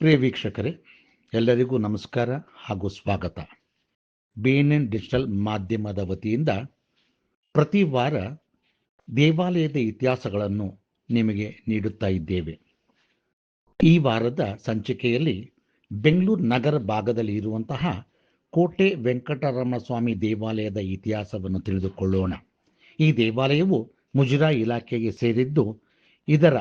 ಪ್ರಿಯ ವೀಕ್ಷಕರೇ, ಎಲ್ಲರಿಗೂ ನಮಸ್ಕಾರ ಹಾಗೂ ಸ್ವಾಗತ. ಬಿ ಎನ್ ಎನ್ ಡಿಜಿಟಲ್ ಮಾಧ್ಯಮದ ವತಿಯಿಂದ ಪ್ರತಿ ವಾರ ದೇವಾಲಯದ ಇತಿಹಾಸಗಳನ್ನು ನಿಮಗೆ ನೀಡುತ್ತಾ ಇದ್ದೇವೆ. ಈ ವಾರದ ಸಂಚಿಕೆಯಲ್ಲಿ ಬೆಂಗಳೂರು ನಗರ ಭಾಗದಲ್ಲಿ ಇರುವಂತಹ ಕೋಟೆ ವೆಂಕಟರಮಣ ಸ್ವಾಮಿ ದೇವಾಲಯದ ಇತಿಹಾಸವನ್ನು ತಿಳಿದುಕೊಳ್ಳೋಣ. ಈ ದೇವಾಲಯವು ಮುಜರಾ ಇಲಾಖೆಗೆ ಸೇರಿದ್ದು, ಇದರ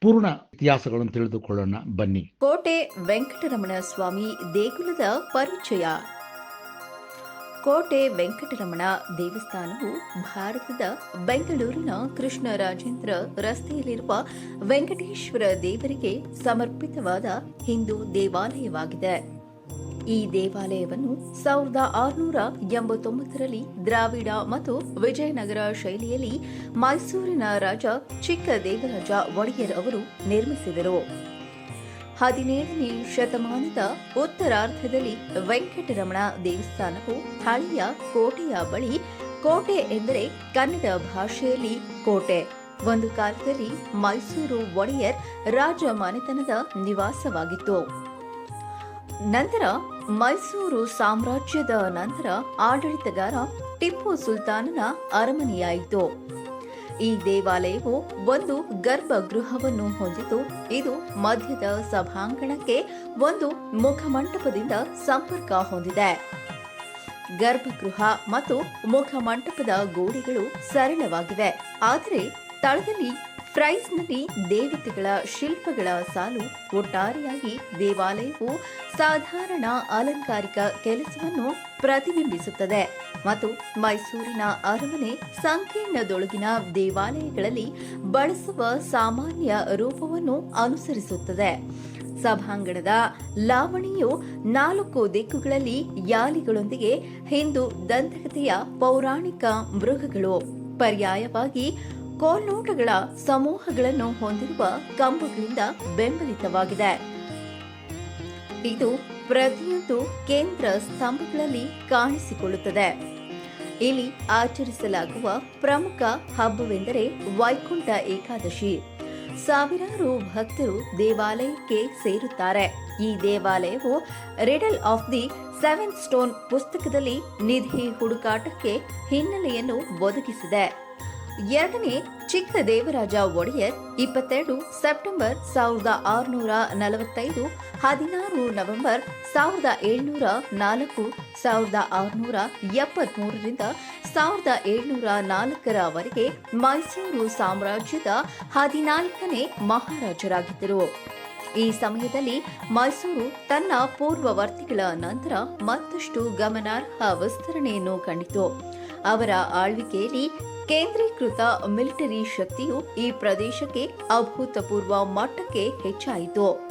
ಪೂರ್ಣ ಇತಿಹಾಸಗಳನ್ನು ತಿಳಿದುಕೊಳ್ಳೋಣ. ಬನ್ನಿ. ಕೋಟೆ ವೆಂಕಟರಮಣ ಸ್ವಾಮಿ ದೇಗುಲದ ಪರಿಚಯ. ಕೋಟೆ ವೆಂಕಟರಮಣ ದೇವಸ್ಥಾನವು ಭಾರತದ ಬೆಂಗಳೂರಿನ ಕೃಷ್ಣರಾಜೇಂದ್ರ ರಸ್ತೆಯಲ್ಲಿರುವ ವೆಂಕಟೇಶ್ವರ ದೇವರಿಗೆ ಸಮರ್ಪಿತವಾದ ಹಿಂದೂ ದೇವಾಲಯವಾಗಿದೆ. ಈ ದೇವಾಲಯವನ್ನು ಸಾವಿರದ ಆರುನೂರ ಎಂಬತ್ತೊಂಬತ್ತರಲ್ಲಿ ದ್ರಾವಿಡ ಮತ್ತು ವಿಜಯನಗರ ಶೈಲಿಯಲ್ಲಿ ಮೈಸೂರಿನ ರಾಜ ಚಿಕ್ಕ ದೇವರಾಜ ಒಡೆಯರ್ ಅವರು ನಿರ್ಮಿಸಿದರು. ಹದಿನೇಳನೇ ಶತಮಾನದ ಉತ್ತರಾರ್ಧದಲ್ಲಿ ವೆಂಕಟರಮಣ ದೇವಸ್ಥಾನವು ಹಳೆಯ ಕೋಟೆಯ ಬಳಿ, ಕೋಟೆ ಎಂದರೆ ಕನ್ನಡ ಭಾಷೆಯಲ್ಲಿ ಕೋಟೆ. ಒಂದು ಕಾಲದಲ್ಲಿ ಮೈಸೂರು ಒಡೆಯರ್ ರಾಜ ಮನೆತನದ ನಿವಾಸವಾಗಿತ್ತು. ನಂತರ ಮೈಸೂರು ಸಾಮ್ರಾಜ್ಯದ ನಂತರ ಆಡಳಿತಗಾರ ಟಿಪ್ಪು ಸುಲ್ತಾನನ ಅರಮನೆಯಾಯಿತು. ಈ ದೇವಾಲಯವು ಒಂದು ಗರ್ಭಗೃಹವನ್ನು ಹೊಂದಿದ್ದು, ಇದು ಮಧ್ಯದ ಸಭಾಂಗಣಕ್ಕೆ ಒಂದು ಮುಖಮಂಟಪದಿಂದ ಸಂಪರ್ಕ ಹೊಂದಿದೆ. ಗರ್ಭಗೃಹ ಮತ್ತು ಮುಖಮಂಟಪದ ಗೋಡೆಗಳು ಸರಳವಾಗಿವೆ, ಆದರೆ ತಳದಲ್ಲಿ ಫ್ರೈಸ್ನಲ್ಲಿ ದೇವತೆಗಳ ಶಿಲ್ಪಗಳ ಸಾಲು ಒಟ್ಟಾರೆಯಾಗಿ ದೇವಾಲಯವು ಸಾಧಾರಣ ಅಲಂಕಾರಿಕ ಕೆಲಸವನ್ನು ಪ್ರತಿಬಿಂಬಿಸುತ್ತದೆ. ಮತ್ತು ಮೈಸೂರಿನ ಅರಮನೆ ಸಂಕೀರ್ಣದೊಳಗಿನ ದೇವಾಲಯಗಳಲ್ಲಿ ಬಳಸುವ ಸಾಮಾನ್ಯ ರೂಪವನ್ನು ಅನುಸರಿಸುತ್ತದೆ. ಸಭಾಂಗಣದ ಲಾವಣಿಯು ನಾಲ್ಕು ದಿಕ್ಕುಗಳಲ್ಲಿ ಯಾಲಿಗಳೊಂದಿಗೆ ಹಿಂದೂ ದಂತಕಥೆಯ ಪೌರಾಣಿಕ ಮೃಗಗಳು. ಪರ್ಯಾಯವಾಗಿ ಕೋಲ್ನೋಟಗಳ ಸಮೂಹಗಳನ್ನು ಹೊಂದಿರುವ ಕಂಬಗಳಿಂದ ಬೆಂಬಲಿತವಾಗಿದೆ. ಇದು ಪ್ರತಿಯೊಂದು ಕೇಂದ್ರ ಸ್ತಂಭಗಳಲ್ಲಿ ಕಾಣಿಸಿಕೊಳ್ಳುತ್ತದೆ. ಇಲ್ಲಿ ಆಚರಿಸಲಾಗುವ ಪ್ರಮುಖ ಹಬ್ಬವೆಂದರೆ ವೈಕುಂಠ ಏಕಾದಶಿ. ಸಾವಿರಾರು ಭಕ್ತರು ದೇವಾಲಯಕ್ಕೆ ಸೇರುತ್ತಾರೆ. ಈ ದೇವಾಲಯವು riddle of the seven stone ಪುಸ್ತಕದಲ್ಲಿ ನಿಧಿ ಹುಡುಕಾಟಕ್ಕೆ ಹಿನ್ನೆಲೆಯನ್ನು ಒದಗಿಸಿದೆ. ಎರಡನೇ ಚಿಕ್ಕ ದೇವರಾಜ ಒಡೆಯರ್ ಇಪ್ಪತ್ತೆರಡು ಸೆಪ್ಟೆಂಬರ್ ಸಾವಿರದ ಆರುನೂರ ನಲವತ್ತೈದು, ಹದಿನಾರು ನವೆಂಬರ್ ಸಾವಿರದ ಏಳ್ನೂರ ನಾಲ್ಕು, ಸಾವಿರದ ಆರುನೂರ ಎಪ್ಪತ್ಮೂರರಿಂದ ಸಾವಿರದ ಏಳ್ನೂರ ನಾಲ್ಕರವರೆಗೆ ಮೈಸೂರು ಸಾಮ್ರಾಜ್ಯದ ಹದಿನಾಲ್ಕನೇ ಮಹಾರಾಜರಾಗಿದ್ದರು. ಈ ಸಮಯದಲ್ಲಿ ಮೈಸೂರು ತನ್ನ ಪೂರ್ವವರ್ತಿಗಳ ನಂತರ ಮತ್ತಷ್ಟು ಗಮನಾರ್ಹ ವಿಸ್ತರಣೆಯನ್ನು ಕಂಡಿತು. ಅವರ ಆಳ್ವಿಕೆಯಲ್ಲಿ ಕೇಂದ್ರೀಕೃತ ಮಿಲಿಟರಿ ಶಕ್ತಿಯು ಈ ಪ್ರದೇಶಕ್ಕೆ ಅಭೂತಪೂರ್ವ ಮಟ್ಟಕ್ಕೆ ಹೆಚ್ಚಾಯಿತು.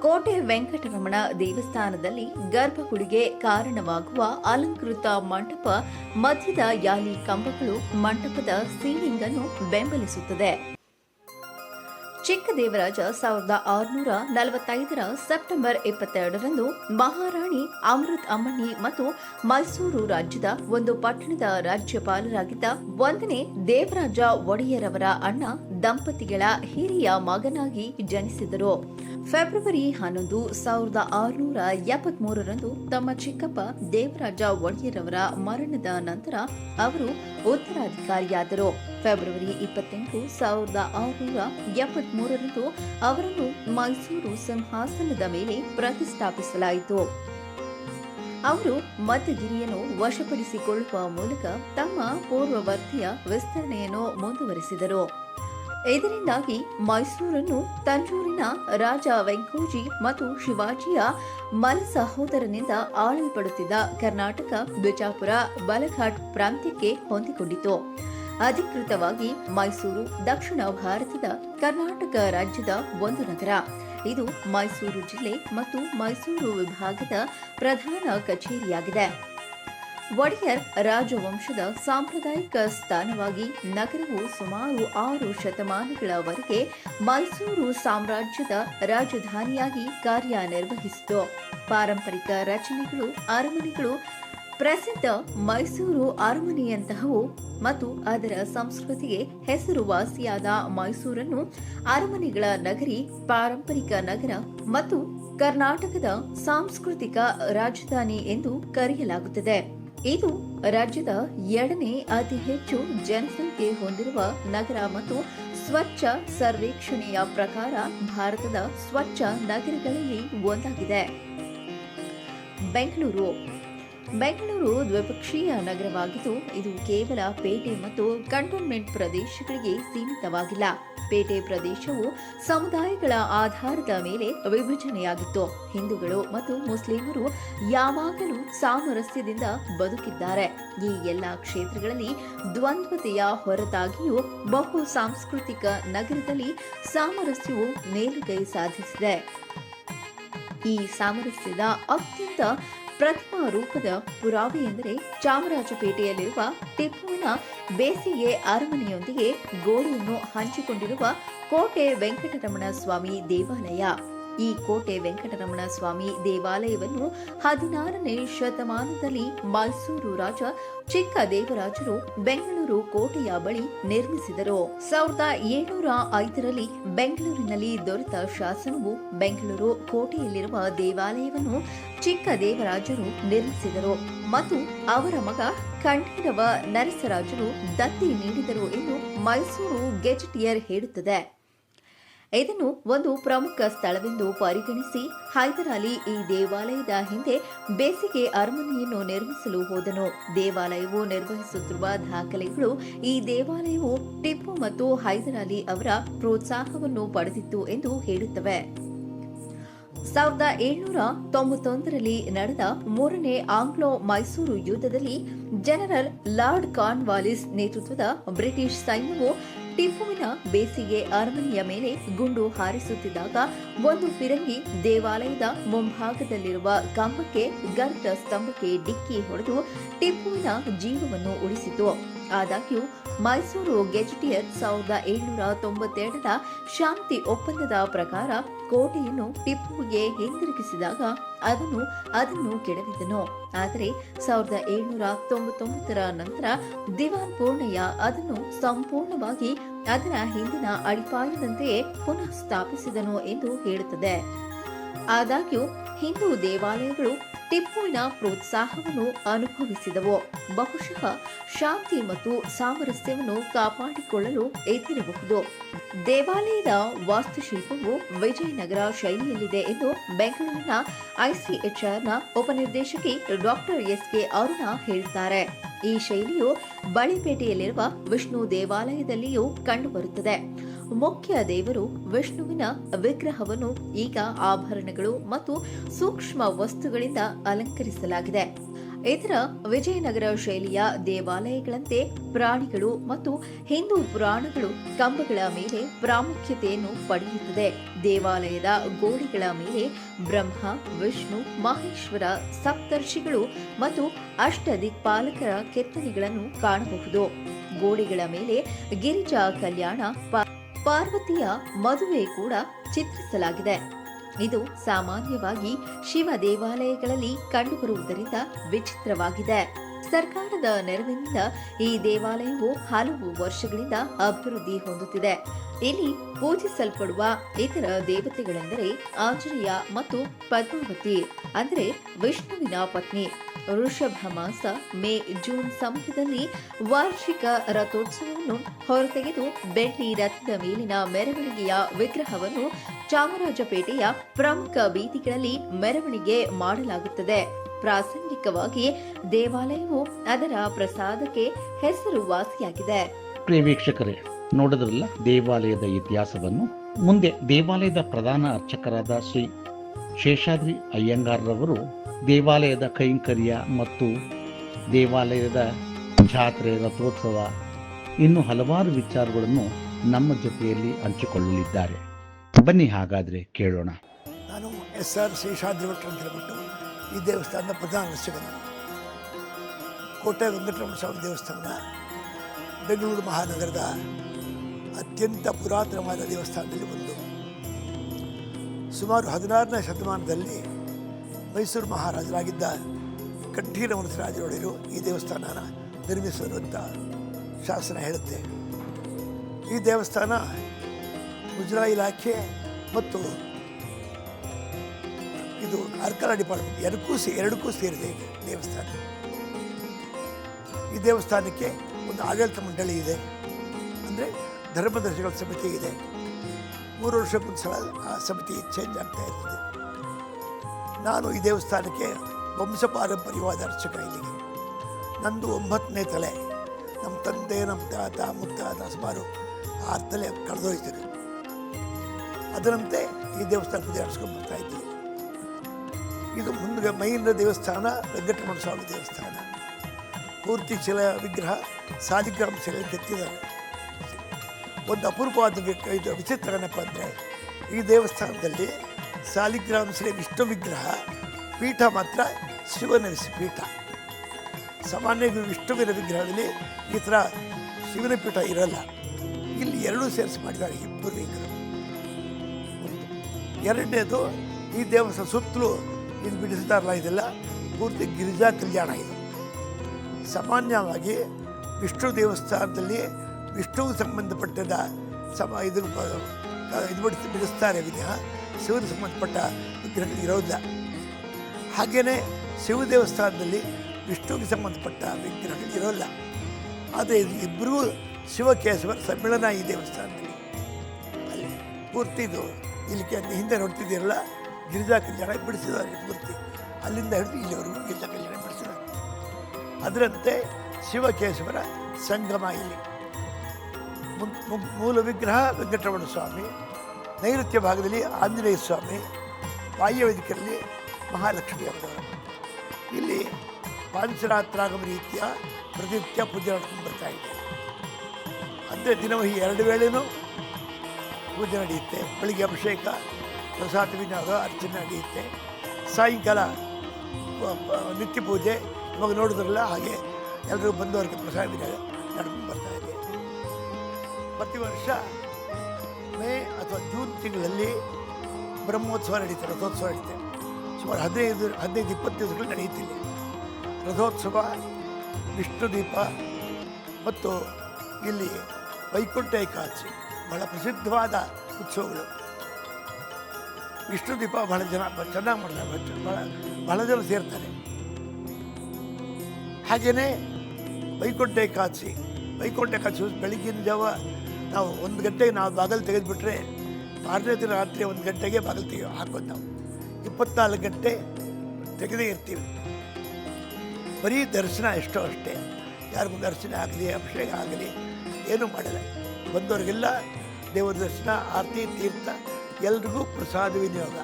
ಕೋಟೆ ವೆಂಕಟರಮಣ ದೇವಸ್ಥಾನದಲ್ಲಿ ಗರ್ಭಗುಡಿಗೆ ಕಾರಣವಾಗುವ ಅಲಂಕೃತ ಮಂಟಪ, ಮಧ್ಯದ ಯಾಲಿ ಕಂಬಗಳು ಮಂಟಪದ ಸೀಲಿಂಗ್ ಅನ್ನು ಬೆಂಬಲಿಸುತ್ತದೆ. ಚಿಕ್ಕ ದೇವರಾಜ ಸಾವಿರದ ಆರುನೂರ ನಲವತ್ತೈದರ ಸೆಪ್ಟೆಂಬರ್ ಇಪ್ಪತ್ತೆರಡರಂದು ಮಹಾರಾಣಿ ಅಮೃತ್ ಅಮ್ಮನಿ ಮತ್ತು ಮೈಸೂರು ರಾಜ್ಯದ ಒಂದು ಪಟ್ಟಣದ ರಾಜ್ಯಪಾಲರಾಗಿದ್ದ ಒಂದನೇ ದೇವರಾಜ ಒಡೆಯರವರ ಅಣ್ಣ ದಂಪತಿಗಳ ಹಿರಿಯ ಮಗನಾಗಿ ಜನಿಸಿದರು. ಫೆಬ್ರವರಿ ಹನ್ನೊಂದು ಸಾವಿರದ ಆರುನೂರ ಎಪ್ಪತ್ಮೂರರಂದು ತಮ್ಮ ಚಿಕ್ಕಪ್ಪ ದೇವರಾಜ ಒಡೆಯರವರ ಮರಣದ ನಂತರ ಅವರು ಉತ್ತರಾಧಿಕಾರಿಯಾದರು. ಫೆಬ್ರವರಿ ಇಪ್ಪತ್ತೆಂಟು ಸಾವಿರದ ಆರುನೂರ ಎಪ್ಪತ್ಮೂರರಂದು ಅವರನ್ನು ಮೈಸೂರು ಸಿಂಹಾಸನದ ಮೇಲೆ ಪ್ರತಿಷ್ಠಾಪಿಸಲಾಯಿತು. ಅವರು ಮತಗಿರಿಯನ್ನು ವಶಪಡಿಸಿಕೊಳ್ಳುವ ಮೂಲಕ ತಮ್ಮ ಪೂರ್ವವರ್ತಿಯ ವಿಸ್ತರಣೆಯನ್ನು ಮುಂದುವರೆಸಿದರು. ಇದರಿಂದಾಗಿ ಮೈಸೂರನ್ನು ತಂಜೂರಿನ ರಾಜ ವೆಂಕೋಜಿ ಮತ್ತು ಶಿವಾಜಿಯ ಮಲ ಸಹೋದರನಿಂದ ಆಳಲ್ಪಡುತ್ತಿದ್ದ ಕರ್ನಾಟಕ ಬಿಜಾಪುರ ಬಲಘಾಟ್ ಪ್ರಾಂತ್ಯಕ್ಕೆ ಹೊಂದಿಕೊಂಡಿತು. ಅಧಿಕೃತವಾಗಿ ಮೈಸೂರು ದಕ್ಷಿಣ ಭಾರತದ ಕರ್ನಾಟಕ ರಾಜ್ಯದ ಒಂದು ನಗರ. ಇದು ಮೈಸೂರು ಜಿಲ್ಲೆ ಮತ್ತು ಮೈಸೂರು ವಿಭಾಗದ ಪ್ರಧಾನ ಕಚೇರಿಯಾಗಿದೆ. ಒಡೆಯರ್ ರಾಜವಂಶದ ಸಾಂಪ್ರದಾಯಿಕ ಸ್ಥಾನವಾಗಿ ನಗರವು ಸುಮಾರು ಆರು ಶತಮಾನಗಳವರೆಗೆ ಮೈಸೂರು ಸಾಮ್ರಾಜ್ಯದ ರಾಜಧಾನಿಯಾಗಿ ಕಾರ್ಯನಿರ್ವಹಿಸಿತು. ಪಾರಂಪರಿಕ ರಚನೆಗಳು, ಅರಮನೆಗಳು, ಪ್ರಸಿದ್ಧ ಮೈಸೂರು ಅರಮನೆಯಂತಹವು ಮತ್ತು ಅದರ ಸಂಸ್ಕೃತಿಗೆ ಹೆಸರುವಾಸಿಯಾದ ಮೈಸೂರನ್ನು ಅರಮನೆಗಳ ನಗರಿ, ಪಾರಂಪರಿಕ ನಗರ ಮತ್ತು ಕರ್ನಾಟಕದ ಸಾಂಸ್ಕೃತಿಕ ರಾಜಧಾನಿ ಎಂದು ಕರೆಯಲಾಗುತ್ತದೆ. ಇದು ರಾಜ್ಯದ ಎರಡನೇ ಅತಿ ಹೆಚ್ಚು ಜನಸಂಖ್ಯೆ ಹೊಂದಿರುವ ನಗರ ಮತ್ತು ಸ್ವಚ್ಛ ಸರ್ವೇಕ್ಷಣೆಯ ಪ್ರಕಾರ ಭಾರತದ ಸ್ವಚ್ಛ ನಗರಗಳಲ್ಲಿ ಒಂದಾಗಿದೆ. ಬೆಂಗಳೂರು. ಬೆಂಗಳೂರು ದ್ವಿಪಕ್ಷೀಯ ನಗರವಾಗಿದ್ದು, ಇದು ಕೇವಲ ಪೇಟೆ ಮತ್ತು ಕಂಟೋನ್ಮೆಂಟ್ ಪ್ರದೇಶಗಳಿಗೆ ಸೀಮಿತವಾಗಿಲ್ಲ. ಪೇಟೆ ಪ್ರದೇಶವು ಸಮುದಾಯಗಳ ಆಧಾರದ ಮೇಲೆ ವಿಭಜನೆಯಾಗಿತ್ತು. ಹಿಂದೂಗಳು ಮತ್ತು ಮುಸ್ಲಿಮರು ಯಾವಾಗಲೂ ಸಾಮರಸ್ಯದಿಂದ ಬದುಕಿದ್ದಾರೆ. ಈ ಎಲ್ಲಾ ಕ್ಷೇತ್ರಗಳಲ್ಲಿ ದ್ವಂದ್ವತೆಯ ಹೊರತಾಗಿಯೂ ಬಹು ಸಾಂಸ್ಕೃತಿಕ ನಗರದಲ್ಲಿ ಸಾಮರಸ್ಯವು ಮೇಲುಗೈ ಸಾಧಿಸಿದೆ. ಈ ಸಾಮರಸ್ಯದ ಅತ್ಯಂತ ಪ್ರಥಮ ರೂಪದ ಪುರಾವೆ ಎಂದರೆ ಚಾಮರಾಜಪೇಟೆಯಲ್ಲಿರುವ ಟಿಪ್ಪುವಿನ ಬೇಸಿಗೆ ಅರಮನೆಯೊಂದಿಗೆ ಗೋಡೆಯನ್ನು ಹಂಚಿಕೊಂಡಿರುವ ಕೋಟೆ ವೆಂಕಟರಮಣ ಸ್ವಾಮಿ ದೇವಾಲಯ. ಈ ಕೋಟೆ ವೆಂಕಟರಮಣ ಸ್ವಾಮಿ ದೇವಾಲಯವನ್ನು ಹದಿನಾರನೇ ಶತಮಾನದಲ್ಲಿ ಮೈಸೂರು ರಾಜ ಚಿಕ್ಕ ದೇವರಾಜರು ಬೆಂಗಳೂರು ಕೋಟೆಯ ಬಳಿ ನಿರ್ಮಿಸಿದರು. ಸಾವಿರದ ಏಳುನೂರ ಐದರಲ್ಲಿ ಬೆಂಗಳೂರಿನಲ್ಲಿ ದೊರೆತ ಶಾಸನವು ಬೆಂಗಳೂರು ಕೋಟೆಯಲ್ಲಿರುವ ದೇವಾಲಯವನ್ನು ಚಿಕ್ಕ ದೇವರಾಜರು ನಿರ್ಮಿಸಿದರು ಮತ್ತು ಅವರ ಮಗ ಕಂಠೀರವ ನರಸರಾಜರು ದತ್ತಿ ನೀಡಿದರು ಎಂದು ಮೈಸೂರು ಗೆಜೆಟಿಯರ್ ಹೇಳುತ್ತದೆ. ಇದನ್ನು ಒಂದು ಪ್ರಮುಖ ಸ್ಥಳವೆಂದು ಪರಿಗಣಿಸಿ ಹೈದರಾಲಿ ಈ ದೇವಾಲಯದ ಹಿಂದೆ ಬೇಸಿಗೆ ಅರಮನೆಯನ್ನು ನಿರ್ಮಿಸಲು ಹೋದನು. ದೇವಾಲಯವು ನಿರ್ವಹಿಸುತ್ತಿರುವ ದಾಖಲೆಗಳು ಈ ದೇವಾಲಯವು ಟಿಪ್ಪು ಮತ್ತು ಹೈದರಾಲಿ ಅವರ ಪ್ರೋತ್ಸಾಹವನ್ನು ಪಡೆದಿತ್ತು ಎಂದು ಹೇಳುತ್ತವೆ. ಸಾವಿರದ ಏಳ್ನೂರ ತೊಂಬತ್ತೊಂದರಲ್ಲಿ ನಡೆದ ಮೂರನೇ ಆಂಗ್ಲೋ ಮೈಸೂರು ಯುದ್ಧದಲ್ಲಿ ಜನರಲ್ ಲಾರ್ಡ್ ಕಾರ್ನ್ವಾಲಿಸ್ ನೇತೃತ್ವದ ಬ್ರಿಟಿಷ್ ಸೈನ್ಯವು ಟಿಪ್ಪುವಿನ ಬೇಸಿಗೆ ಅರಮನೆಯ ಮೇಲೆ ಗುಂಡು ಹಾರಿಸುತ್ತಿದ್ದಾಗ ಒಂದು ಫಿರಂಗಿ ದೇವಾಲಯದ ಮುಂಭಾಗದಲ್ಲಿರುವ ಕಂಬಕ್ಕೆ ಗರ್ಭ ಸ್ತಂಭಕ್ಕೆ ಡಿಕ್ಕಿ ಹೊಡೆದು ಟಿಪ್ಪುವಿನ ಜೀವವನ್ನು ಉಳಿಸಿತು. ಆದಾಗ್ಯೂ, ಮೈಸೂರು ಗೆಜೆಟಿಯರ್ ಸಾವಿರದ ಏಳುನೂರ ತೊಂಬತ್ತೆರಡರ ಶಾಂತಿ ಒಪ್ಪಂದದ ಪ್ರಕಾರ ಕೋಟೆಯನ್ನು ಟಿಪ್ಪುವಿಗೆ ಹಿಂದಿರುಗಿಸಿದಾಗ ಅವನು ಅದನ್ನು ಕೆಡವಿದನು. ಆದರೆ, ಸಾವಿರದ ಏಳ್ನೂರ ತೊಂಬತ್ತೊಂಬತ್ತರ ನಂತರ ದಿವಾನ್ ಪೂರ್ಣಯ್ಯ ಅದನ್ನು ಸಂಪೂರ್ಣವಾಗಿ ಅದರ ಹಿಂದಿನ ಅಡಿಪಾಯದಂತೆಯೇ ಪುನಃ ಸ್ಥಾಪಿಸಿದನು ಎಂದು ಹೇಳುತ್ತದೆ. ಆದಾಗ್ಯೂ, ಹಿಂದೂ ದೇವಾಲಯಗಳು ಟಿಪ್ಪುವಿನ ಪ್ರೋತ್ಸಾಹವನ್ನು ಅನುಭವಿಸಿದವು. ಬಹುಶಃ ಶಾಂತಿ ಮತ್ತು ಸಾಮರಸ್ಯವನ್ನು ಕಾಪಾಡಿಕೊಳ್ಳಲು ಎತ್ತಿರಬಹುದು. ದೇವಾಲಯದ ವಾಸ್ತುಶಿಲ್ಪವು ವಿಜಯನಗರ ಶೈಲಿಯಲ್ಲಿದೆ ಎಂದು ಬೆಂಗಳೂರಿನ ಐಸಿಎಚ್ಆರ್ನ ಉಪನಿರ್ದೇಶಕಿ ಡಾಕ್ಟರ್ ಎಸ್ ಕೆ ಅರುಣ ಈ ಶೈಲಿಯು ಬಳಿಪೇಟೆಯಲ್ಲಿರುವ ವಿಷ್ಣು ದೇವಾಲಯದಲ್ಲಿಯೂ ಕಂಡುಬರುತ್ತದೆ. ಮುಖ್ಯ ದೇವರು ವಿಷ್ಣುವಿನ ವಿಗ್ರಹವನ್ನು ಈಗ ಆಭರಣಗಳು ಮತ್ತು ಸೂಕ್ಷ್ಮ ವಸ್ತುಗಳಿಂದ ಅಲಂಕರಿಸಲಾಗಿದೆ. ಇದರ ವಿಜಯನಗರ ಶೈಲಿಯ ದೇವಾಲಯಗಳಂತೆ ಪ್ರಾಣಿಗಳು ಮತ್ತು ಹಿಂದೂ ಪುರಾಣಗಳು ಕಂಬಗಳ ಮೇಲೆ ಪ್ರಾಮುಖ್ಯತೆಯನ್ನು ಪಡೆಯುತ್ತದೆ. ದೇವಾಲಯದ ಗೋಡೆಗಳ ಮೇಲೆ ಬ್ರಹ್ಮ, ವಿಷ್ಣು, ಮಹೇಶ್ವರ ಸಪ್ತರ್ಷಿಗಳು ಮತ್ತು ಅಷ್ಟದಿಕ್ಪಾಲಕರ ಕೆತ್ತನೆಗಳನ್ನು ಕಾಣಬಹುದು. ಗೋಡೆಗಳ ಮೇಲೆ ಗಿರಿಜಾ ಕಲ್ಯಾಣ ಪಾರ್ವತಿಯ ಮದುವೆ ಕೂಡ ಚಿತ್ರಿಸಲಾಗಿದೆ. ಇದು ಸಾಮಾನ್ಯವಾಗಿ ಶಿವ ದೇವಾಲಯಗಳಲ್ಲಿ ಕಂಡುಬರುವುದರಿಂದ ವಿಚಿತ್ರವಾಗಿದೆ. ಸರ್ಕಾರದ ನೆರವಿನಿಂದ ಈ ದೇವಾಲಯವು ಹಲವು ವರ್ಷಗಳಿಂದ ಅಭಿವೃದ್ಧಿ ಹೊಂದುತ್ತಿದೆ. ಇಲ್ಲಿ ಪೂಜಿಸಲ್ಪಡುವ ಇತರ ದೇವತೆಗಳೆಂದರೆ ಆಂಜನೇಯ ಮತ್ತು ಪದ್ಮಾವತಿ, ಅಂದರೆ ವಿಷ್ಣುವಿನ ಪತ್ನಿ. ವೃಷಭ ಮಾಸ ಮೇ ಜೂನ್ ಸಮಯದಲ್ಲಿ ವಾರ್ಷಿಕ ರಥೋತ್ಸವವನ್ನು ಹೊರತೆಗೆದು ಬೆಳ್ಳಿ ರಥದ ಮೇಲಿನ ಮೆರವಣಿಗೆಯ ವಿಗ್ರಹವನ್ನು ಚಾಮರಾಜಪೇಟೆಯ ಪ್ರಮುಖ ಬೀದಿಗಳಲ್ಲಿ ಮೆರವಣಿಗೆ ಮಾಡಲಾಗುತ್ತದೆ. ಪ್ರಾಸಂಗಿಕವಾಗಿ ದೇವಾಲಯವು ಅದರ ಪ್ರಸಾದಕ್ಕೆ ಹೆಸರುವಾಸಿಯಾಗಿದೆ. ಪ್ರಿಯ ವೀಕ್ಷಕರೇ, ನೋಡಿದ್ರಲ್ಲ ದೇವಾಲಯದ ಇತಿಹಾಸವನ್ನು? ಮುಂದೆ ದೇವಾಲಯದ ಪ್ರಧಾನ ಅರ್ಚಕರಾದ ಶ್ರೀ ಶೇಷಾದ್ರಿ ಅಯ್ಯಂಗಾರ್ರವರು ದೇವಾಲಯದ ಕೈಂಕರ್ಯ ಮತ್ತು ದೇವಾಲಯದ ಜಾತ್ರೆ ರಥೋತ್ಸವ ಇನ್ನು ಹಲವಾರು ವಿಚಾರಗಳನ್ನು ನಮ್ಮ ಜೊತೆಯಲ್ಲಿ ಹಂಚಿಕೊಳ್ಳಲಿದ್ದಾರೆ. ಬನ್ನಿ ಹಾಗಾದರೆ ಕೇಳೋಣ. ನಾನು ಎಸ್ ಆರ್ ಶೇಷಾದ್ರಿ ಭಟ್ ಅಂತ ಹೇಳ್ಬಿಟ್ಟು ಈ ದೇವಸ್ಥಾನದ ಪ್ರಧಾನ ಅರ್ಚಕನು ಕೋಟೆ ವೆಂಕಟರಮಣ ಸ್ವಾಮಿ ದೇವಸ್ಥಾನ, ಬೆಂಗಳೂರು ಮಹಾನಗರದ ಅತ್ಯಂತ ಪುರಾತನವಾದ ದೇವಸ್ಥಾನದಲ್ಲಿ ಒಂದು ಸುಮಾರು ಹದಿನಾರನೇ ಶತಮಾನದಲ್ಲಿ ಮೈಸೂರು ಮಹಾರಾಜರಾಗಿದ್ದ ಕಂಠೀರ ರಾಜರೊಡೆಯರು ಈ ದೇವಸ್ಥಾನನ ನಿರ್ಮಿಸಿದರು ಅಂತ ಶಾಸನ ಹೇಳುತ್ತೆ. ಈ ದೇವಸ್ಥಾನ ಮುಜರಾ ಇಲಾಖೆ ಮತ್ತು ಇದು ಅರ್ಕಲ ಡಿಪಾರ್ಟ್ಮೆಂಟ್ ಎರಡಕ್ಕೂ ಸೇ ಎರಡಕ್ಕೂ ಸೇರಿದೆ ದೇವಸ್ಥಾನ. ಈ ದೇವಸ್ಥಾನಕ್ಕೆ ಒಂದು ಆಡಳಿತ ಮಂಡಳಿ ಇದೆ. ಅಂದರೆ ಧರ್ಮದರ್ಶಿಗಳ ಸಮಿತಿ ಇದೆ. ಮೂರು ವರ್ಷಕ್ಕೊಂದು ಆ ಸಮಿತಿ ಚೇಂಜ್ ಆಗ್ತಾ ಇರ್ತದೆ. ನಾನು ಈ ದೇವಸ್ಥಾನಕ್ಕೆ ವಂಶ ಪಾರಂಪರ್ಯವಾದ ಅರ್ಚಕ ಇಲ್ಲಿಗೆ ನಂದು ಒಂಬತ್ತನೇ ತಲೆ, ನಮ್ಮ ತಂದೆ, ನಮ್ಮ ತಾತ ಮುತ್ತಾತ ಸುಮಾರು ಆರು ತಲೆ ಕಳೆದೋಯ್ತದೆ ಅದರಂತೆ ಈ ದೇವಸ್ಥಾನ ಪೂಜೆ ನಡೆಸ್ಕೊಂಡು ಬರ್ತಾ ಇದ್ದೀವಿ. ಇದು ಮುಂದೆ ಮೈಂದ್ರ ದೇವಸ್ಥಾನ, ವೆಂಕಟರಮಣ ಸ್ವಾಮಿ ದೇವಸ್ಥಾನ. ಪೂರ್ತಿ ಶಿಲೆ ವಿಗ್ರಹ, ಸಾಲಿಗ್ರಾಮ ಶಿಲೆ ಕೆತ್ತಿದ್ದಾರೆ ಒಂದು ಅಪೂರ್ವವಾದ ಇದು ವಿಚಿತ್ರ ಏನಪ್ಪ ಅಂದರೆ, ಈ ದೇವಸ್ಥಾನದಲ್ಲಿ ಸಾಲಿಗ್ರಾಮ ಶ್ರೀ ವಿಷ್ಣು ವಿಗ್ರಹ ಪೀಠ ಮಾತ್ರ ಶಿವನ ಪೀಠ. ಸಾಮಾನ್ಯ ವಿಷ್ಣುವಿನ ವಿಗ್ರಹದಲ್ಲಿ ಈ ಥರ ಶಿವನ ಪೀಠ ಇರಲ್ಲ. ಇಲ್ಲಿ ಎರಡೂ ಸೇರಿಸಿ ಮಾಡಿದ್ದಾರೆ ಇಬ್ಬರು ವಿಗ್ರಹ ಎರಡನೇದು ಈ ದೇವಸ್ಥಾನ ಸುತ್ತಲೂ ಇದು ಬಿಡಿಸ್ತಾರಲ್ಲ ಇದೆಲ್ಲ, ಪೂರ್ತಿ ಗಿರಿಜಾ ಕಲ್ಯಾಣ ಇದು. ಸಾಮಾನ್ಯವಾಗಿ ವಿಷ್ಣು ದೇವಸ್ಥಾನದಲ್ಲಿ ವಿಷ್ಣುವಿಗೆ ಸಂಬಂಧಪಟ್ಟದ ಸಮ ಇದ್ರ ಇದು ಬಿಡಿಸಿ ಬಿಡಿಸ್ತಾರೆ ವಿನಃ ಶಿವನ ಸಂಬಂಧಪಟ್ಟ ವಿಗ್ರಹಗಳು ಇರೋದಿಲ್ಲ ಹಾಗೆಯೇ ಶಿವ ದೇವಸ್ಥಾನದಲ್ಲಿ ವಿಷ್ಣುವಿಗೆ ಸಂಬಂಧಪಟ್ಟ ವಿಗ್ರಹಗಳು ಇರೋಲ್ಲ ಆದರೆ ಇದು ಇಬ್ಬರೂ ಶಿವಕೇಶವರ ಸಮ್ಮಿಳನ ಈ ದೇವಸ್ಥಾನದಲ್ಲಿ. ಅಲ್ಲಿ ಪೂರ್ತಿ ಇದು ಇಲ್ಲಿ ಹಿಂದೆ ನೋಡ್ತಿದ್ದೀರಲ್ಲ, ಗಿರಿಜಾ ಕಲ್ಯಾಣ ಬಿಡಿಸಿದ್ದಾರೆ ಪೂರ್ತಿ. ಅಲ್ಲಿಂದ ಹಿಡಿದು ಇಲ್ಲಿವರೆಗೂ ಗಿರಿಜಾ ಕಲ್ಯಾಣ ಬಿಡಿಸಿದ್ದಾರೆ ಅದರಂತೆ ಶಿವಕೇಶವರ ಸಂಗಮ ಇಲ್ಲಿ. ಮೂಲ ವಿಗ್ರಹ ವೆಂಕಟರಮಣ ಸ್ವಾಮಿ, ನೈಋತ್ಯ ಭಾಗದಲ್ಲಿ ಆಂಜನೇಯ ಸ್ವಾಮಿ, ಬಾಹ್ಯ ವೇದಿಕೆಯಲ್ಲಿ ಮಹಾಲಕ್ಷ್ಮಿ ಅವರವರು. ಇಲ್ಲಿ ಪಾಂಚರಾತ್ರಾಗಮ ರೀತಿಯ ಪ್ರತಿನಿತ್ಯ ಪೂಜೆ ನಡ್ಕೊಂಡು ಬರ್ತಾ ಇದೆ. ಅಂದರೆ ಈ ಎರಡು ವೇಳೆನೂ ಪೂಜೆ ನಡೆಯುತ್ತೆ. ಬೆಳಿಗ್ಗೆ ಅಭಿಷೇಕ, ಪ್ರಸಾದ ವಿನಿಯೋಗ ಅರ್ಚನೆ ನಡೆಯುತ್ತೆ. ಸಾಯಂಕಾಲ ನಿತ್ಯ ಪೂಜೆ, ಇವಾಗ ನೋಡಿದ್ರಲ್ಲ ಹಾಗೆ ಎಲ್ಲರೂ ಬಂದವರಿಗೆ ಪ್ರಸಾದ ವಿನಿಯೋಗ ನಡ್ಕೊಂಡು ಬರ್ತಾ ಇದೆ ಪ್ರತಿ ವರ್ಷ ಮೇ ಅಥವಾ ಜೂನ್ ತಿಂಗಳಲ್ಲಿ ಬ್ರಹ್ಮೋತ್ಸವ ನಡೀತೆ, ರಥೋತ್ಸವ ನಡೀತೆ. ಸುಮಾರು ಹದಿನೈದು ಹದಿನೈದು ಇಪ್ಪತ್ತು ದಿವಸಗಳು ನಡೆಯುತ್ತಿಲ್ಲ ರಥೋತ್ಸವ, ವಿಷ್ಣು ದೀಪ ಮತ್ತು ಇಲ್ಲಿ ವೈಕುಂಠ ಏಕಾದಶಿ, ಬಹಳ ಪ್ರಸಿದ್ಧವಾದ ಉತ್ಸವಗಳು. ವಿಷ್ಣು ದೀಪ ಬಹಳ ಜನ ಚೆನ್ನಾಗಿ ಮಾಡ್ತಾರೆ, ಬಹಳ ಬಹಳ ಜನ ಸೇರ್ತಾರೆ. ಹಾಗೆಯೇ ವೈಕುಂಠ ಏಕಾದಶಿ ವೈಕುಂಠ ಏಕಾದಶಿ ಬೆಳಗಿನ ಜಾವ ನಾವು ಒಂದು ಗಂಟೆಗೆ ನಾವು ಬಾಗಿಲು ತೆಗೆದುಬಿಟ್ರೆ ಮಾರನೇ ದಿನ ರಾತ್ರಿ ಒಂದು ಗಂಟೆಗೆ ಬಾಗಿಲು ತೆಗೆ ಹಾಕೋದು ನಾವು. ಇಪ್ಪತ್ನಾಲ್ಕು ಗಂಟೆ ತೆಗೆದೇ ಇರ್ತೀವಿ. ಬರೀ ದರ್ಶನ ಎಷ್ಟೋ ಅಷ್ಟೇ. ಯಾರಿಗೂ ದರ್ಶನ ಆಗಲಿ, ಅಭಿಷೇಕ ಆಗಲಿ, ಏನೂ ಮಾಡಲ್ಲ. ಬಂದವರಿಗೆಲ್ಲ ದೇವರ ದರ್ಶನ, ಆರತಿ, ತೀರ್ಥ, ಎಲ್ರಿಗೂ ಪ್ರಸಾದ ವಿನಿಯೋಗ.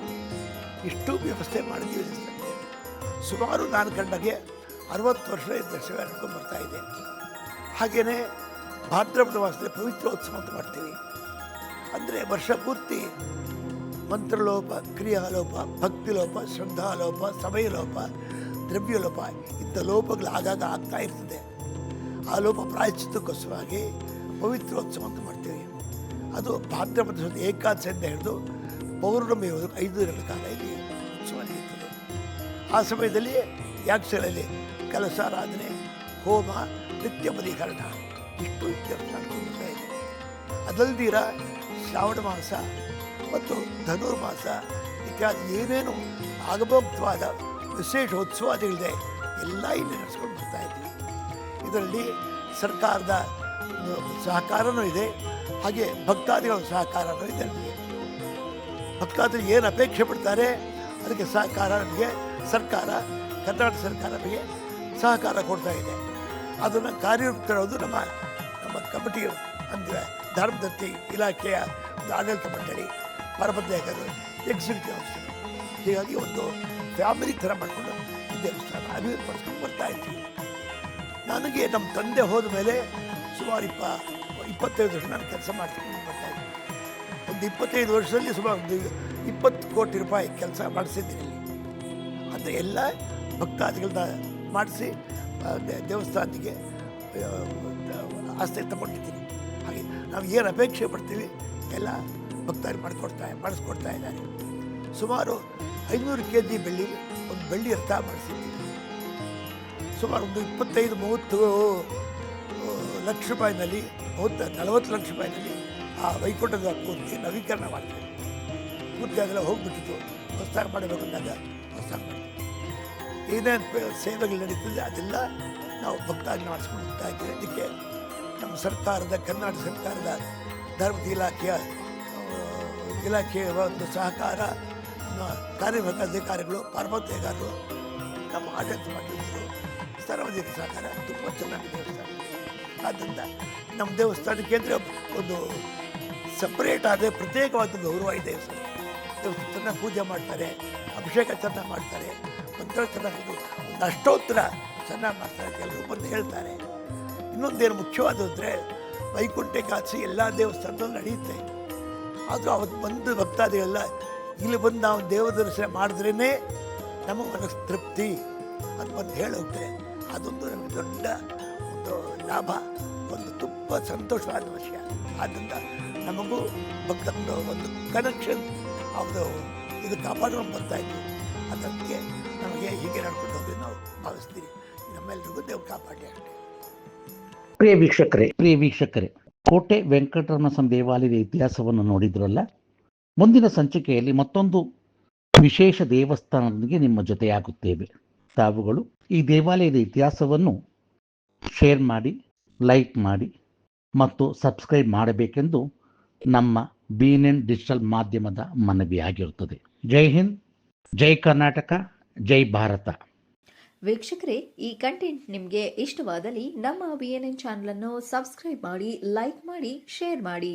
ಇಷ್ಟು ವ್ಯವಸ್ಥೆ ಮಾಡಿದ್ದೀವಿ ಸುಮಾರು ನಾನು ಕಂಡಾಗೆ ಅರವತ್ತು ವರ್ಷ ಈ ದರ್ಶನ ಬರ್ತಾ ಇದೆ. ಹಾಗೆಯೇ ಭಾದ್ರಪದ ಮಾಸದಲ್ಲಿ ಪವಿತ್ರೋತ್ಸವ ಅಂತ ಮಾಡ್ತೀವಿ. ಅಂದರೆ ವರ್ಷ ಪೂರ್ತಿ ಮಂತ್ರಲೋಪ, ಕ್ರಿಯಾಲೋಪ, ಭಕ್ತಿಲೋಪ, ಶ್ರದ್ಧಾಲೋಪ, ಸಮಯಲೋಪ, ದ್ರವ್ಯಲೋಪ ಇಂಥ ಲೋಪಗಳು ಆಗಾಗ ಆಗ್ತಾ ಇರ್ತದೆ. ಆ ಲೋಪ ಪ್ರಾಯಶ್ಚಿತ್ತಕ್ಕೋಸ್ಕರವಾಗಿ ಪವಿತ್ರೋತ್ಸವ ಅಂತ ಮಾಡ್ತೀವಿ. ಅದು ಭಾದ್ರಪದ ಏಕಾದಶಿಯಿಂದ ಹಿಡಿದು ಪೌರ್ಣಮಿ ಐದು ದಿನಗಳ ಕಾಲ ಇಲ್ಲಿ ಉತ್ಸವ ನಡೆಯುತ್ತದೆ. ಆ ಸಮಯದಲ್ಲಿ ಯಾಕ್ಷರಲ್ಲಿ ಕಲಶಾರಾಧನೆ, ಹೋಮ, ನಿತ್ಯ ಪರಿಹರಣ ಇಷ್ಟು ಇದೆ ಅದಲ್ದಿರ ಶ್ರಾವಣ ಮಾಸ ಮತ್ತು ಧನುರ್ಮಾಸ ಇತ್ಯಾದಿ ಏನೇನು ಆಗಭೋಕ್ತವಾದ ವಿಶೇಷ ಉತ್ಸವಾದಿಗಳಿದೆ ಎಲ್ಲ ಇಲ್ಲಿ ನಡೆಸ್ಕೊಂಡು ಬರ್ತಾ ಇದ್ದೀವಿ. ಇದರಲ್ಲಿ ಸರ್ಕಾರದ ಸಹಕಾರನೂ ಇದೆ, ಹಾಗೆ ಭಕ್ತಾದಿಗಳ ಸಹಕಾರನೂ ಇದೆ ಭಕ್ತಾದಿಗಳು ಏನು ಅಪೇಕ್ಷೆ ಪಡ್ತಾರೆ, ಅದಕ್ಕೆ ಸಹಕಾರ ನಮಗೆ, ಸರ್ಕಾರ, ಕರ್ನಾಟಕ ಸರ್ಕಾರ ನಮಗೆ ಸಹಕಾರ ಕೊಡ್ತಾ ಇದೆ. ಅದನ್ನು ಕಾರ್ಯರೂಪತಿರೋದು ನಮ್ಮ ನಮ್ಮ ಕಮಿಟಿ ಅಂದರೆ ಧರ್ಮದತ್ತಿ ಇಲಾಖೆಯ ಆಡಳಿತ ಮಂಡಳಿ ಪರಪದ್ಯಾಗರು ಎಕ್ಸಿಕ್ಯೂಟಿವ್ ಆಫೀಸರ್. ಹೀಗಾಗಿ ಒಂದು ಫ್ಯಾಮಿಲಿ ಥರ ಮಾಡಿಕೊಂಡು ದೇವಸ್ಥಾನ ಅಭಿವೃದ್ಧಿ ಪಡಿಸ್ಕೊಂಡು ಬರ್ತಾ ಇದ್ದೀವಿ ನನಗೆ ನಮ್ಮ ತಂದೆ ಹೋದ ಮೇಲೆ ಸುಮಾರು ಇಪ್ಪ, ಇಪ್ಪತ್ತೈದು ವರ್ಷ ನಾನು ಕೆಲಸ ಮಾಡ್ಕೊಂಡು ಬರ್ತಾ ಇದ್ದೀನಿ. ಒಂದು ಇಪ್ಪತ್ತೈದು ವರ್ಷದಲ್ಲಿ ಸುಮಾರು ಒಂದು ಇಪ್ಪತ್ತು ಕೋಟಿ ರೂಪಾಯಿ ಕೆಲಸ ಮಾಡಿಸಿದ್ದೀನಿ ಅಂದರೆ ಎಲ್ಲ ಭಕ್ತಾದಿಗಳನ್ನ ಮಾಡಿಸಿ ದೇವಸ್ಥಾನಕ್ಕೆ ಆಸ್ತಿ ತಗೊಂಡಿದ್ದೀನಿ. ಹಾಗೆ ನಾವು ಏನು ಅಪೇಕ್ಷೆ ಪಡ್ತೀವಿ? ಎಲ್ಲ ಭಕ್ತರು ಮಾಡಿಕೊಡ್ತಾ, ಮಾಡಿಸ್ಕೊಡ್ತಾ ಇದ್ದಾರೆ. ಸುಮಾರು ಐನೂರು ಕೆ ಜಿ ಬೆಳ್ಳಿ, ಒಂದು ಬೆಳ್ಳಿ ರಥ ಮಾಡಿಸಿದ್ದೀನಿ. ಸುಮಾರು ಒಂದು ಇಪ್ಪತ್ತೈದು, ಮೂವತ್ತು ಲಕ್ಷ ರೂಪಾಯಿನಲ್ಲಿ, ಮೂವತ್ತು, ನಲವತ್ತು ಲಕ್ಷ ರೂಪಾಯಿನಲ್ಲಿ ಆ ವೈಕುಂಠದ ಪೂರ್ತಿ ನವೀಕರಣ ಮಾಡ್ತೇವೆ ಪೂರ್ತಿ ಅದೆಲ್ಲ ಹೋಗ್ಬಿಟ್ಟಿತ್ತು. ಹೊಸದಾಗಿ ಮಾಡಬೇಕು ಅಂದಾಗ ಹೊಸದಾಗಿ ಏನೇನು ಸೇವೆಗಳು ನಡೀತದೆ ಅದೆಲ್ಲ ನಾವು ಭಕ್ತಾಗಿ ಮಾಡಿಸ್ಕೊಂಡು ಹೋಗ್ತಾ ಇದ್ದೀವಿ ನಮ್ಮ ಸರ್ಕಾರದ, ಕರ್ನಾಟಕ ಸರ್ಕಾರದ ಧರ್ಮದ ಇಲಾಖೆಯ ಇಲಾಖೆಯ ಒಂದು ಸಹಕಾರ ಕಾರ್ಯಭಾಗ ಅಧಿಕಾರಿಗಳು, ಪಾರ್ವತ್ಯಗಾರರು ನಮ್ಮ ಆಡಳಿತ ಮಾಡಿದ್ರು. ಸಾರ್ವಜನಿಕ ಸಹಕಾರ ತುಂಬ ಚೆನ್ನಾಗಿ ದೇವಸ್ಥಾನ. ಆದ್ದರಿಂದ ನಮ್ಮ ದೇವಸ್ಥಾನಕ್ಕೆ ಅಂದರೆ ಒಂದು ಸಪ್ರೇಟ್ ಆದ ಪ್ರತ್ಯೇಕವಾದ ಗೌರವ ಇದೆ. ದೇವಸ್ಥಾನ ದೇವಸ್ಥಾನ ಚೆನ್ನಾಗಿ ಪೂಜೆ ಮಾಡ್ತಾರೆ, ಅಭಿಷೇಕ ಚೆನ್ನಾಗಿ ಮಾಡ್ತಾರೆ, ಮಂತ್ರ ಚೆನ್ನಾಗಿ ಒಂದು ಅಷ್ಟೋತ್ತರ ಚೆನ್ನಾಗಿ ಮಾಡ್ತಾರೆ ಕೆಲವರು ಬಂದು ಹೇಳ್ತಾರೆ. ಇನ್ನೊಂದೇನು ಮುಖ್ಯವಾದ ಅಂದರೆ ವೈಕುಂಠ ಕಾಚಿ ಎಲ್ಲ ದೇವಸ್ಥಾನದಲ್ಲೂ ನಡೆಯುತ್ತೆ. ಆದರೂ ಅವತ್ತು ಬಂದು ಭಕ್ತಾದಿಗಳೆಲ್ಲ, ಇಲ್ಲಿ ಬಂದು ನಾವು ದೇವ ದರ್ಶನ ಮಾಡಿದ್ರೇ ನಮಗೆ ಮನಸ್ಸು ತೃಪ್ತಿ ಅಂತ ಬಂದು ಹೇಳುತ್ತೆ ಅದೊಂದು ನಮಗೆ ದೊಡ್ಡ ಒಂದು ಲಾಭ, ಒಂದು ತುಂಬ ಸಂತೋಷವಾದ ವಿಷಯ. ಆದ್ದರಿಂದ ನಮಗೂ ಭಕ್ತರನ್ನು ಒಂದು ಕನೆಕ್ಷನ್ ಅವರು ಇದು ಕಾಪಾಡ್ಕೊಂಡು ಬರ್ತಾ ಇದ್ವಿ ಅದಕ್ಕೆ ನಮಗೆ ಹೀಗೆ ನಡ್ಕೊಂಡು ಹೋಗಿ ನಾವು ಭಾವಿಸ್ತೀವಿ. ನಮ್ಮೆಲ್ರಿಗೂ ದೇವ್ರು ಕಾಪಾಡಿ ಅಷ್ಟೇ ಪ್ರಿಯ ವೀಕ್ಷಕರೇ ಪ್ರಿಯ ವೀಕ್ಷಕರೇ, ಕೋಟೆ ವೆಂಕಟರಮಣ ಸ್ವಾಮಿ ದೇವಾಲಯದ ಇತಿಹಾಸವನ್ನು ನೋಡಿದ್ರಲ್ಲ? ಮುಂದಿನ ಸಂಚಿಕೆಯಲ್ಲಿ ಮತ್ತೊಂದು ವಿಶೇಷ ದೇವಸ್ಥಾನದೊಂದಿಗೆ ನಿಮ್ಮ ಜೊತೆಯಾಗುತ್ತೇವೆ. ತಾವುಗಳು ಈ ದೇವಾಲಯದ ಇತಿಹಾಸವನ್ನು ಶೇರ್ ಮಾಡಿ, ಲೈಕ್ ಮಾಡಿ ಮತ್ತು ಸಬ್ಸ್ಕ್ರೈಬ್ ಮಾಡಬೇಕೆಂದು ನಮ್ಮ ಬಿ ಎನ್ ಡಿಜಿಟಲ್ ಮಾಧ್ಯಮದ ಮನವಿ ಆಗಿರುತ್ತದೆ ಜೈ ಹಿಂದ್, ಜೈ ಕರ್ನಾಟಕ, ಜೈ ಭಾರತ. ವೀಕ್ಷಕರೇ, ಈ ಕಂಟೆಂಟ್ ನಿಮಗೆ ಇಷ್ಟವಾದಲ್ಲಿ ನಮ್ಮ ಬಿ ಎನ್ ಎನ್ ಚಾನಲನ್ನು ಸಬ್ಸ್ಕ್ರೈಬ್ ಮಾಡಿ ಲೈಕ್ ಮಾಡಿ ಶೇರ್ ಮಾಡಿ.